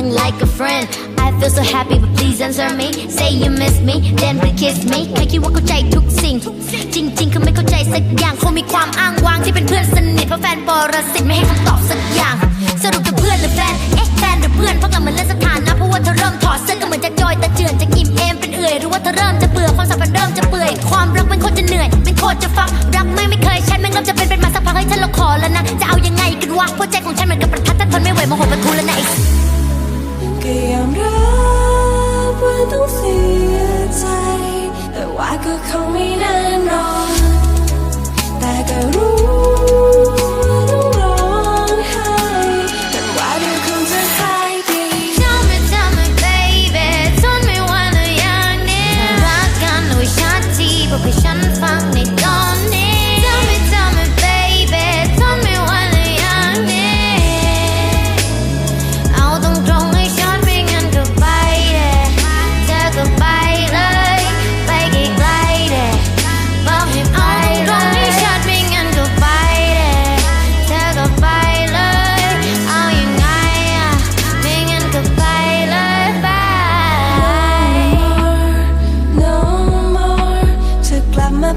Like a friend, I feel so happy but please answer me say you miss me then please kiss me ใครคิดว่าเข้าใจทุกสิ่ง จริงๆคือไม่เข้าใจสักอย่างคงมีความอ้างว้างที่เป็นเพื่อนสนิทเพราะแฟนปรสิตไม่ให้คำตอบสักอย่าง สรุปจะเพื่อนหรือแฟนเอ๊ะแฟนหรือเพื่อนเพราะกันเหมือนเล่นสถานะเพราะว่าเธอเริ่มถอดเสื้อก็เหมือนจะจอยแต่เจือนจะกิมเอมเป็นเอื่อยหรือว่าเธอเริ่มจะเบื่อความสัมพันธ์เริ่มจะเปื่อยความรักมันโคตรจะเหนื่อยมันโคตรจะฟักรักไม่ไม่เคยใช้แม่งเริ่มจะเป็นเป็นมาสักพักให้ฉันเราขอแล้วนะจะเอายังไงกันวะเพราะใจ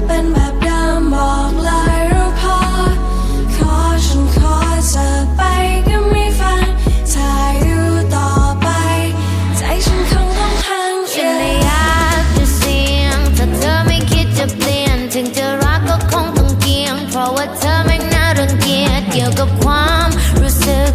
เป็นแบบเดิมบอกเลยเราพอ ขอฉันขอจะไปก็ไม่ฟังถ้าอยู่ต่อไป ใจฉันคงต้องพังฉันเลยอยากจะเสี่ยงถ้าเธอไม่คิดจะเปลี่ยน ถึงจะรักก็คงต้องเกี่ยง เพราะว่าเธอไม่น่ารังเกียจเกี่ยวกับความรู้สึก